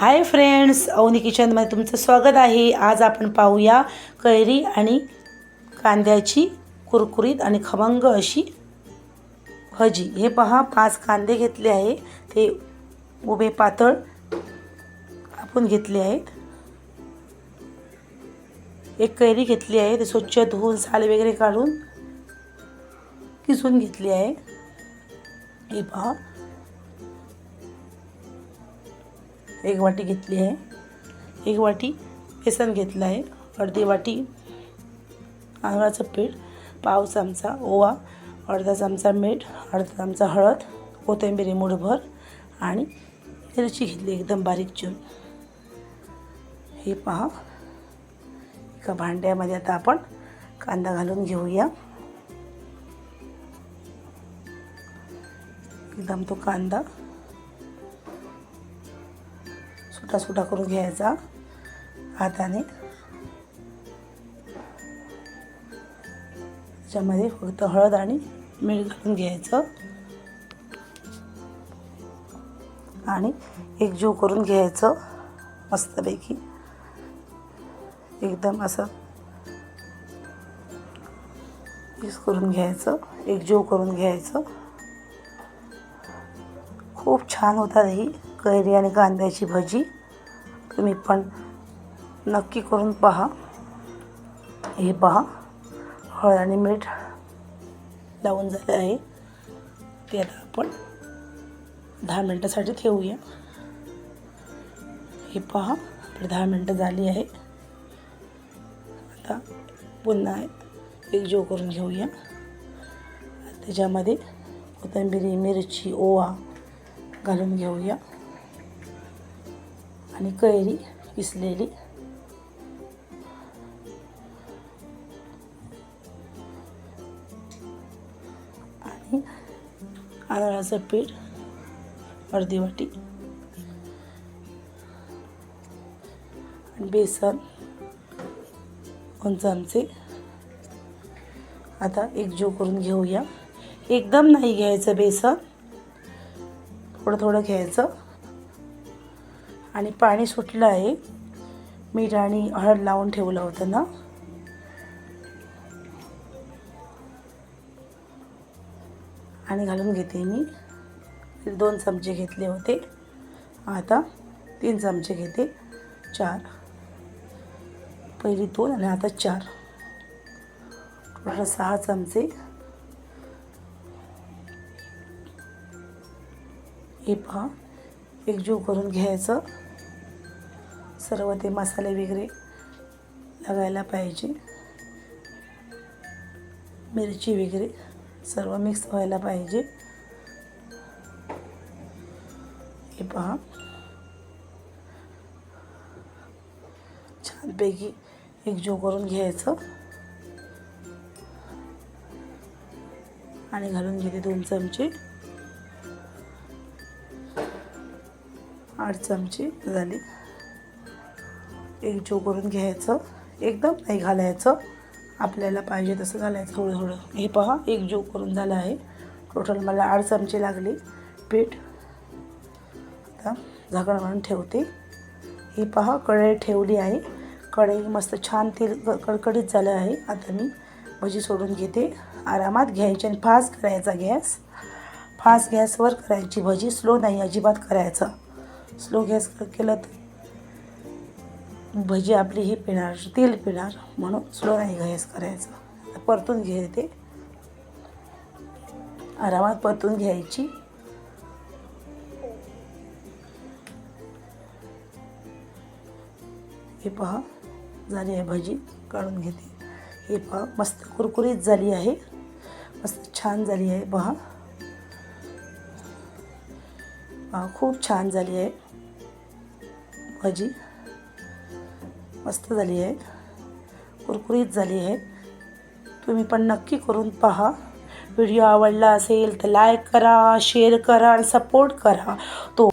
Hi friends Avni किचनमध्ये तुमचं स्वागत आहे. आज आपण पाहूया कैरी आणि कांद्याची कुरकुरीत आणि खमंग अशी भजी. हे पहा पाच कांदे घेतले आहे. ते उभे पातळ आपण घेतले आहेत. एक कैरी घेतली आहे. ते स्वच्छ धुवून साल वगैरे काढून किसून घेतली आहे. हे पहा एक वाटी घेतली आहे. एक वाटी बेसन घेतलं आहे. अर्धी वाटी तांदळाचं पीठ पाव चमचा ओवा अर्धा चमचा मीठ अर्धा चमचा हळद कोथिंबिरी मुठभर आणि मिरची घेतली एकदम बारीक चिरून. हे पहा. एका भांड्यामध्ये आता आपण कांदा घालून घेऊया. एकदम तो कांदा सुटा करून घ्यायचा हाताने. त्याच्यामध्ये फक्त हळद आणि मीठ घालून घ्यायचं. आणि एकजीव करून घ्यायचं मस्तपैकी. एकदम असं मिक्स करून घ्यायचं एकजीव करून घ्यायचं. खूप छान होतात ही कैरी आणि कांद्याची भजी तुम्ही पण नक्की करून पहा. हे पहा. हळद आणि मीठ लावून झाले आहे. ते आता आपण दहा मिनटासाठी ठेवूया. हे पहा. आपली दहा मिनटं झाली आहे. आता पुन्हा एक एकजीव करून घेऊया. त्याच्यामध्ये कोथिंबिरी मिरची ओवा घालून घेऊया. आणि कैरी किसलेली आणि तांदळाचं पीठ अर्धी वाटी आणि बेसन दोन चमचे. आता एकजीव करून घेऊया. एकदम नाही घ्यायचं बेसन. थोडं थोडं घ्यायचं. आणि पाणी सुटलं आहे. मीठ आणि हळद लावून ठेवलं होतं ना. आणि घालून घेते मी. दोन चमचे घेतले होते. आता तीन चमचे घेते. चार. पहिली दोन आणि आता चार. टोटल सहा चमचे. हे पहा. एकजीव करून घ्यायचं. सर्व ते मसाले वगैरे लागायला पाहिजे. मिरची वगैरे सर्व मिक्स व्हायला पाहिजे. हे पहा. छानपैकी एकजीव करून घ्यायचं. आणि घालून घेते दोन चमचे. आठ चमचे झाले. एकजीव करून घ्यायचं एकदम नाही घालायचं. आपल्याला पाहिजे तसं घालायचं थोडं थोडं हे पहा एकजीव करून झालं आहे. टोटल मला आठ चमचे लागले. पीठ आता झाकण मारून ठेवते. हे पहा कढई ठेवली आहे. कढई मस्त छान तेल क कडकडीत झालं आहे. आता मी भजी सोडून घेते. आरामात घ्यायची आणि फास्ट करायचा गॅस. फास्ट गॅसवर करायची भजी. स्लो नाही अजिबात करायचं. स्लो गॅस केलं तर भजी आपली ही पिणार तेल पिणार म्हणून स्लो नाही गॅस करायचं. परतून घेते. आरामात परतून घ्यायची. हे पहा झाली आहे भजी काढून घेते. हे पहा मस्त कुरकुरीत झाली आहे. मस्त छान झाली आहे पहा. पहा खूप छान झाली आहे भजी. मस्त झाली आहे. कुरकुरीत झाली आहे. तुम्ही पण नक्की करून पहा. व्हिडिओ आवडला असेल तर लाईक करा शेअर करा आणि सपोर्ट करा. तो